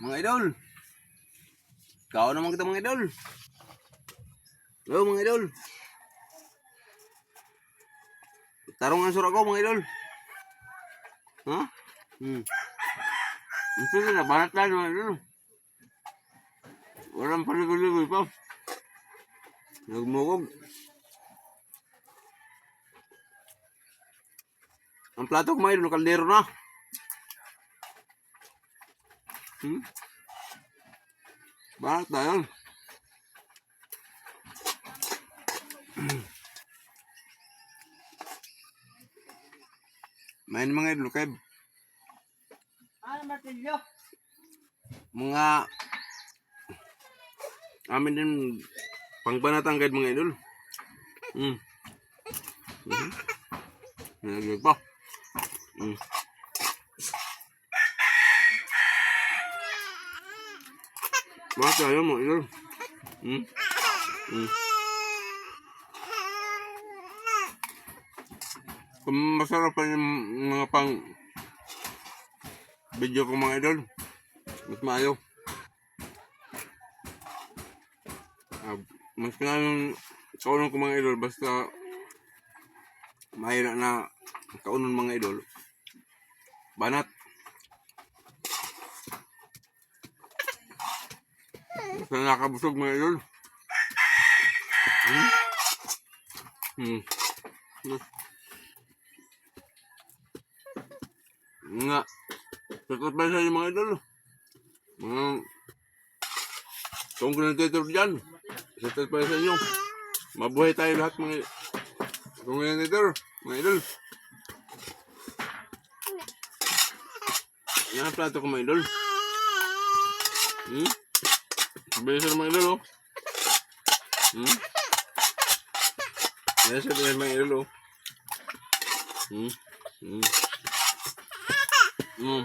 Mga idol. Kao naman kita mga idol. Hello mga idol. Tarong ang surat ko mga idol. Ha? Hmm. Ito na, banat tayo mga idol. Walang paligoy-ligoy pa. Nagmukog. Ang plato ko mga idol, kaldero na. Hmm? Banat tayo. Main mga idol, kay Ano martilyo? mga amin din pangbanatang guide mga idol. Mm. Mhm. Nalaglag pa. Mm. Bakit tayo mga idol? Mm. Mm. Kung masarap pa yung mga pang video ko mga idol, mas maayo. Ah, mas nga yung kaunon ko mga idol, basta mahira na kaunon mga idol. Banat. Basta nakabusog mga idol. Hmm. Hmm. Nga. Sakot ba sa mga idol? Mga congratulator dyan. Sakot ba sa inyo? Mabuhay tayo lahat mga congratulator, mga idol. Yan ang plato ko mga idol. Hmm? Bilisan mga idol oh. Hmm? Bilisan mga idol oh. Hmm? Hmm? Hmm.